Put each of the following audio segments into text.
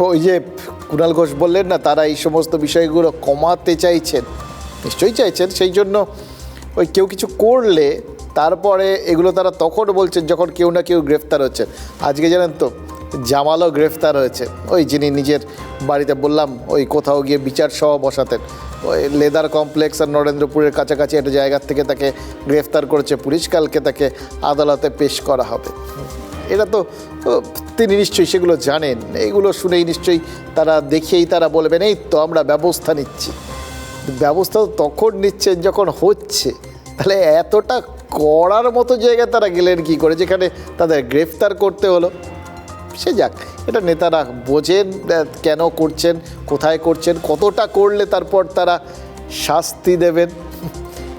ওই যে কুণাল ঘোষ বললেন না, তারা এই সমস্ত বিষয়গুলো কমাতে চাইছেন। নিশ্চয়ই চাইছেন, সেই জন্য ওই কেউ কিছু করলে তারপরে এগুলো তারা তখন বলছেন যখন কেউ না কেউ গ্রেফতার হচ্ছে আজকে জানেন তো, জামালও গ্রেফতার হয়েছে। ওই যিনি নিজের বাড়িতে বললাম, ওই কোথাও গিয়ে বিচার সভা বসাতেন। ওই লেদার কমপ্লেক্স আর নরেন্দ্রপুরের কাছাকাছি একটা জায়গার থেকে তাকে গ্রেফতার করেছে পুলিশ। কালকে তাকে আদালতে পেশ করা হবে। এটা তো তিনি নিশ্চয়ই সেগুলো জানেন। এইগুলো শুনেই নিশ্চয়ই তারা দেখেই তারা বলবেন, এই তো আমরা ব্যবস্থা নিচ্ছি। ব্যবস্থা তখন নিচ্ছেন যখন হচ্ছে। তাহলে এতটা করার মতো জায়গায় তারা গেলেন কি করে? যেখানে তাদের গ্রেফতার করতে হলো। সে যাক, এটা নেতারা বোঝেন কেন করছেন, কোথায় করছেন, কতটা করলে তারপর তারা শাস্তি দেবেন?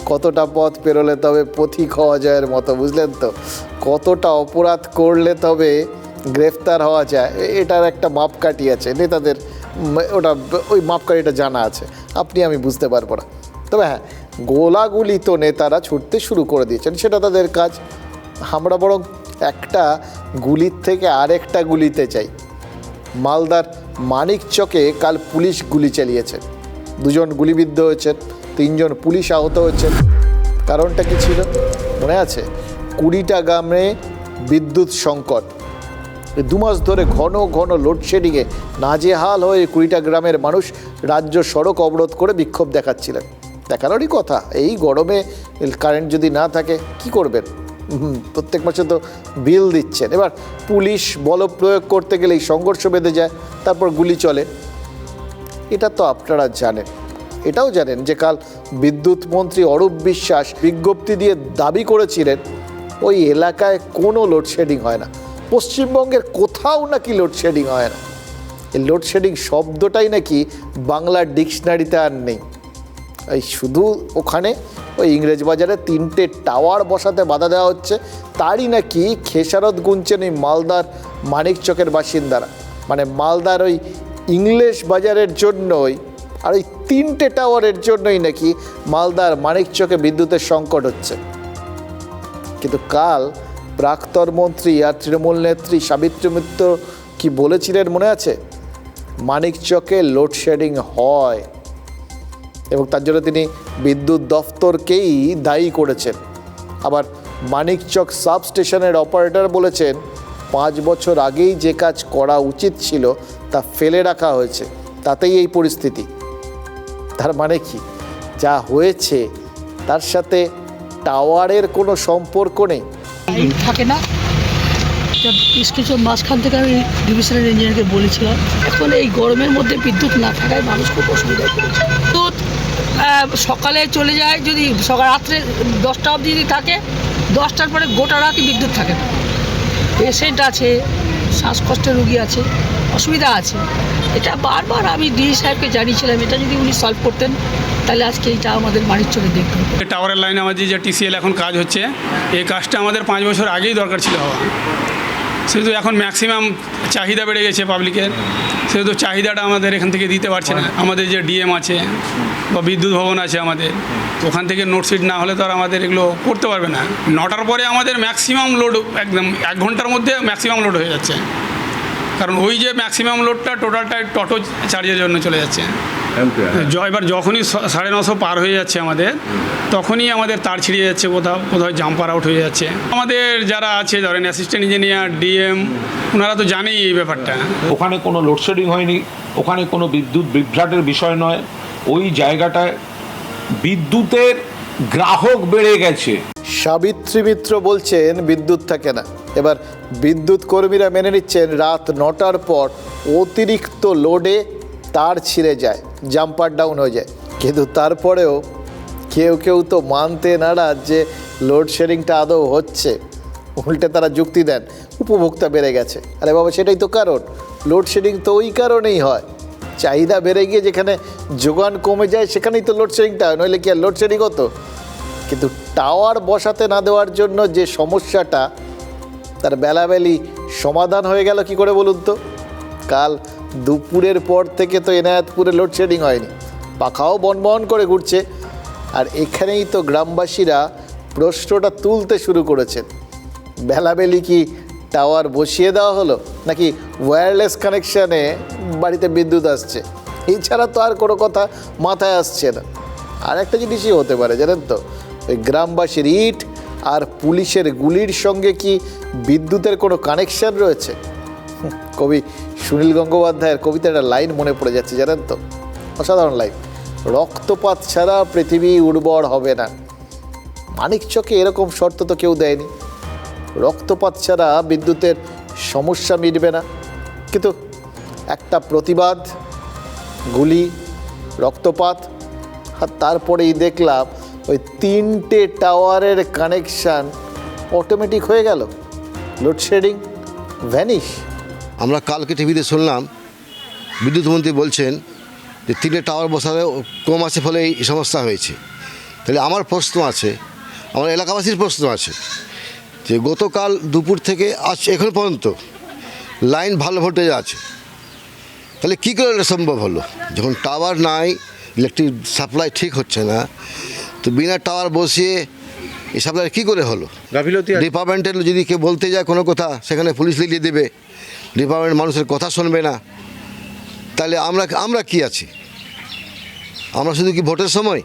কতটা পথ পেরোলে তবে পথিক হওয়া যায়ের মতো, বুঝলেন তো? কতটা অপরাধ করলে তবে গ্রেফতার হওয়া যায়। এটার একটা মাপকাঠি আছে, নেতাদের ওটা ওই মাপকাঠিটা জানা আছে। আপনি, আমি বুঝতে পারব না। তবে হ্যাঁ গোলাগুলি তো নেতারা ছুটতে শুরু করে দিয়েছেন, সেটা তাদের কাজ। আমরা বরং একটা গুলির থেকে আরেকটা গুলিতে চাই। মালদার মানিক চকে কাল পুলিশ গুলি চালিয়েছে। দুজন গুলিবিদ্ধ হয়েছেন, তিনজন পুলিশ আহত হয়েছেন। কারণটা কি ছিল? মনে আছে? কুড়িটা গ্রামে বিদ্যুৎ সংকট। এই দু মাস ধরে ঘন ঘন লোডশেডিংয়ে নাজেহাল হয়ে কুড়িটা গ্রামের মানুষ রাজ্য সড়ক অবরোধ করে বিক্ষোভ দেখাচ্ছিলেন। দেখানোরই কথা, এই গরমে কারেন্ট যদি না থাকে, কি করবেন? প্রত্যেক মাসে তো বিল দিচ্ছেন। এবার পুলিশ বল প্রয়োগ করতে গেলেই সংঘর্ষ বেঁধে যায়, তারপর গুলি চলে। এটা তো আপনারা জানেন। এটাও জানেন যে কাল বিদ্যুৎ মন্ত্রী অরূপ বিশ্বাস বিজ্ঞপ্তি দিয়ে দাবি করেছিলেন, ওই এলাকায় কোনো লোডশেডিং হয় না। পশ্চিমবঙ্গের কোথাও নাকি লোডশেডিং হয় না। এই লোডশেডিং শব্দটাই নাকি বাংলার ডিকশনারিতে আর নেই। এই শুধু ওখানে ওই ইংরেজ বাজারে তিনটে টাওয়ার বসাতে বাধা দেওয়া হচ্ছে, তারই নাকি খেসারত গুনছেন ওই মালদার মানিকচকের বাসিন্দারা। মানে মালদার ওই ইংলিশ বাজারের জন্যই আর ওই তিনটে টাওয়ারের জন্যই নাকি মালদার মানিকচকে বিদ্যুতের সংকট হচ্ছে। কিন্তু কাল প্রাক্তন মন্ত্রী আর তৃণমূল নেত্রী সাবিত্রী মিত্র কি বলেছিলেন মনে আছে? মানিকচকে লোডশেডিং হয়। এবং তার জন্য তিনি বিদ্যুৎ দফতরকেই দায়ী করেছেন। আবার মানিকচক সাব স্টেশনের অপারেটর বলেছেন, পাঁচ বছর আগেই যে কাজ করা উচিত ছিল তা ফেলে রাখা হয়েছে। তাতেই এই পরিস্থিতি। তার মানে কি? যা হয়েছে, তার সাথে টাওয়ারের কোনো সম্পর্ক নেই। লাইট থাকে না। বেশ কিছু মাঝখান থেকে আমি ডিভিশনাল ইঞ্জিনিয়ারকে বলেছিলাম। এখন এই গরমের মধ্যে বিদ্যুৎ না থাকায় মানুষ খুব অসুবিধায় পড়েছে। বিদ্যুৎ সকালে চলে যায় যদি সকাল রাত্রে দশটা অবধি যদি থাকে, দশটার পরে গোটা রাতই বিদ্যুৎ থাকে না। পেশেন্ট আছে, শ্বাসকষ্টের রুগী আছে, অসুবিধা আছে। এটা বারবার আমি ডি সাহেবকে জানিয়েছিলাম, এটা যদি উনি সলভ করতেন তাহলে আজকে এইটা আমাদের বাড়ির চোখে দেখতে টাওয়ারের লাইনে আমাদের যে টিসিএল এখন কাজ হচ্ছে, এই কাজটা আমাদের পাঁচ বছর আগেই দরকার ছিল হওয়া। সেহেতু এখন ম্যাক্সিমাম চাহিদা বেড়ে গেছে পাবলিকের সেহেতু চাহিদাটা আমাদের এখান থেকে দিতে পারছে না। আমাদের যে ডিএম আছে বা বিদ্যুৎ ভবন আছে আমাদের, ওখান থেকে নোটশিট না হলে তো আর আমাদের এগুলো করতে পারবে না। নটার পরে আমাদের ম্যাক্সিমাম লোড একদম এক ঘণ্টার মধ্যে ম্যাক্সিমাম লোড হয়ে যাচ্ছে। কারণ ওই যে ম্যাক্সিমাম লোডটা টোটালটা টোটো চার্জের জন্য চলে যাচ্ছে। এবার যখনই সাড়ে নশো পার হয়ে যাচ্ছে আমাদের তখনই আমাদের তার ছিঁড়ে যাচ্ছে কোথাও কোথাও জাম্পার আউট হয়ে যাচ্ছে। আমাদের যারা আছে ধরেন অ্যাসিস্ট্যান্ট ইঞ্জিনিয়ার ডিএম ওনারা তো জানেই এই ব্যাপারটা। ওখানে কোনো লোডশেডিং হয়নি ওখানে কোনো বিদ্যুৎ বিভ্রাটের বিষয় নয় ওই জায়গাটায় বিদ্যুতের গ্রাহক বেড়ে গেছে। সাবিত্রী মিত্র বলছেন বিদ্যুৎ থাকে না। এবার বিদ্যুৎ কর্মীরা মেনে নিচ্ছেন রাত নটার পর অতিরিক্ত লোডে তার ছিঁড়ে যায় জাম্পার ডাউন হয়ে যায়। কিন্তু তারপরেও কেউ কেউ তো মানতে নারাজ যে লোডশেডিংটা আদৌ হচ্ছে। উল্টে তারা যুক্তি দেন, উপভোক্তা বেড়ে গেছে। আরে বাবা, সেটাই তো কারণ। লোডশেডিং তো ওই কারণেই হয়। চাহিদা বেড়ে গিয়ে যেখানে যোগান কমে যায়, সেখানেই তো লোডশেডিংটা হয়, নইলে কি আর লোডশেডিং হতো? কিন্তু টাওয়ার বসাতে না দেওয়ার জন্য যে সমস্যাটা, তার বেলাবেলি সমাধান হয়ে গেল কি করে বলুন তো? কাল দুপুরের পর থেকে তো এনায়েতপুরে লোডশেডিং হয়নি। পাখাও বনবন করে ঘুরছে। আর এখানেই তো গ্রামবাসীরা প্রশ্নটা তুলতে শুরু করেছেন। বেলাবেলি কি টাওয়ার বসিয়ে দেওয়া হলো, নাকি ওয়্যারলেস কানেকশানে বাড়িতে বিদ্যুৎ আসছে? এছাড়া তো আর কোনো কথা মাথায় আসছে না। আর একটা জিনিসই হতে পারে, জানেন তো? ওই গ্রামবাসীর ইট আর পুলিশের গুলির সঙ্গে কি বিদ্যুতের কোনো কানেকশন রয়েছে? কবি সুনীল গঙ্গোপাধ্যায়ের কবিতার একটা লাইন মনে পড়ে যাচ্ছে, জানেন তো? অসাধারণ লাইন। রক্তপাত ছাড়া পৃথিবী উর্বর হবে না। মানিক চকে এরকম শর্ত তো কেউ দেয়নি। রক্তপাত ছাড়া বিদ্যুতের সমস্যা মিটবে না। কিন্তু একটা প্রতিবাদ, গুলি, রক্তপাত, আর তারপরেই দেখলাম ওই তিনটে টাওয়ারের কানেকশান অটোমেটিক হয়ে গেল। Load shedding vanish. আমরা কালকে টিভিতে শুনলাম বিদ্যুৎ মন্ত্রী বলছেন যে তিনটে টাওয়ার বসালে কম আছে ফলে এই সমস্যা হয়েছে। তাহলে আমার প্রশ্ন আছে আমার এলাকাবাসীর প্রশ্ন আছে যে গতকাল দুপুর থেকে আজ এখন পর্যন্ত লাইন ভালো ভোল্টেজ আছে। তাহলে কী করে এটা সম্ভব হলো? যখন টাওয়ার নাই ইলেকট্রিক সাপ্লাই ঠিক হচ্ছে না তো বিনা টাওয়ার বসিয়ে এই সাপ্লাই কী করে হলো। ডিপার্টমেন্টের যদি কেউ বলতে যায় কোনো কথা সেখানে পুলিশ লিখিয়ে দেবে। ডিপার্টমেন্ট মানুষের কথা শুনবে না। তাহলে আমরা আমরা কি আছি? আমরা শুধু কি ভোটের সময়?